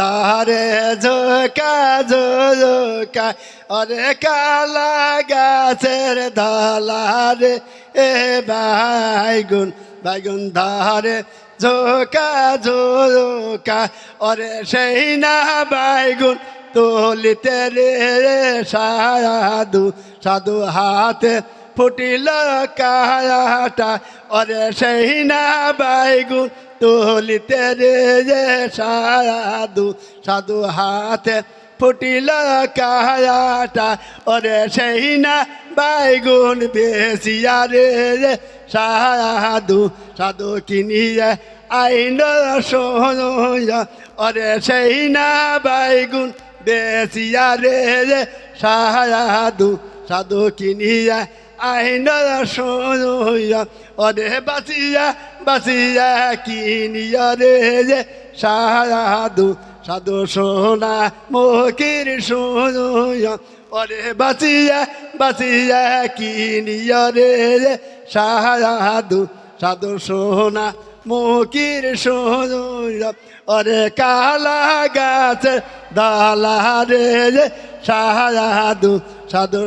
ধারে ঝোকা ঝোকা, অরে কালা গাছের ধালারে এ বাইগুন। বাইগুন ধারে ঝোকা ঝোকা, অরে সেই না বাইগুন। তোলিতে রে সাধু সাধু হাতে ফুটিল কায়াটা, অরে সেই না বাইগুন। তোলিতে রে যে সাধু সাধু হাতে ফুটিল কায়াটা। ওরে সেই না বাইগুন বেশিয়া রে যে সাধু সাধু কিনিয়ে আইন সোয়া ওরে সেই না বাইগুন বেশিয়া রে যে সাধু সাধু কিনিয়া আইন সোয়া ওরে বাসিয়া বাসিয়া কিনিয়া রে যে সাধু সাধু সোনা মুখির সোয়া ওরে বাসিয়া বাসিয়া কিনিয়া রে যে সাধু সাধু সোনা মুখির সোয়া ওরে কালা গাছ দালা রে যে সাধু সাধু